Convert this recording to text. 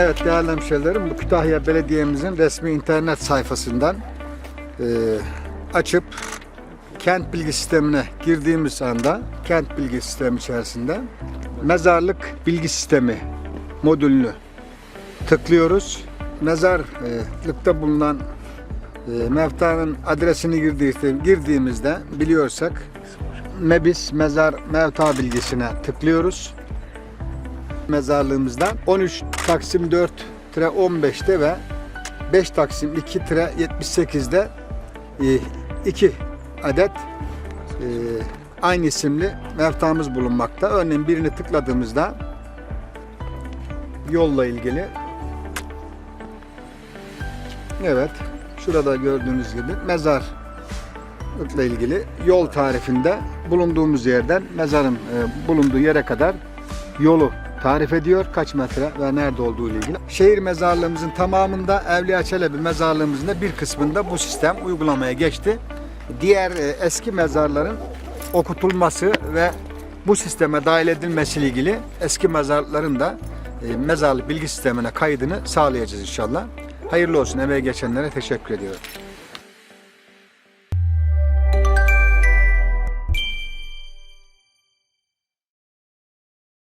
Evet değerli hemşehrilerim bu Kütahya Belediye'mizin resmi internet sayfasından e, açıp kent bilgi sistemine girdiğimiz anda kent bilgi sistemi içerisinde mezarlık bilgi sistemi modülünü tıklıyoruz. Mezarlıkta bulunan e, mevtanın adresini girdiğimizde, biliyorsak MEBİS mezar mevta bilgisine tıklıyoruz mezarlığımızdan 13 Taksim 4 15'te ve 5 Taksim 2 78'de 2 adet e, aynı isimli mevtamız bulunmakta. Örneğin birini tıkladığımızda yolla ilgili Evet, şurada gördüğünüz gibi mezarlıkla ilgili yol tarifinde bulunduğumuz yerden mezarın e, bulunduğu yere kadar yolu tarif ediyor. Kaç metre ve nerede olduğu ile ilgili. Şehir mezarlığımızın tamamında Evliya Çelebi mezarlığımızın da bir kısmında bu sistem uygulamaya geçti. Diğer e, eski mezarların okutulması ve bu sisteme dahil edilmesiyle ilgili eski mezarların da e, mezarlık bilgi sistemine kaydını sağlayacağız inşallah. Hayırlı olsun emeğe geçenlere teşekkür ediyorum.